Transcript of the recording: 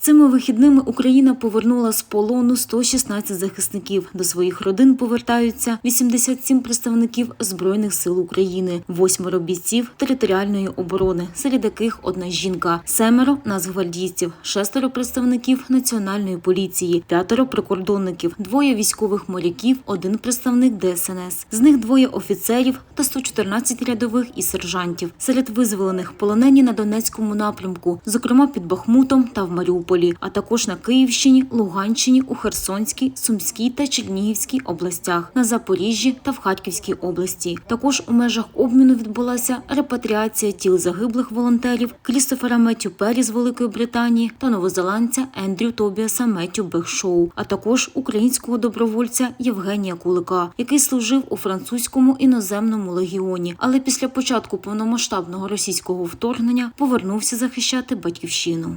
Цими вихідними Україна повернула з полону 116 захисників. До своїх родин повертаються 87 представників Збройних сил України, восьмеро бійців територіальної оборони, серед яких одна жінка, семеро нацгвардійців, шестеро представників національної поліції, п'ятеро прикордонників, двоє військових моряків, один представник ДСНС. З них двоє офіцерів та 114 рядових і сержантів. Серед визволених полонені на Донецькому напрямку, зокрема під Бахмутом та в Маріуполі, а також на Київщині, Луганщині, у Херсонській, Сумській та Чернігівській областях, на Запоріжжі та в Харківській області. Також у межах обміну відбулася репатріація тіл загиблих волонтерів Крістофера Меттю Пері з Великої Британії та новозеландця Ендрю Тобіаса Меттю Бехшоу, а також українського добровольця Євгенія Кулика, який служив у французькому іноземному легіоні, але після початку повномасштабного російського вторгнення повернувся захищати батьківщину.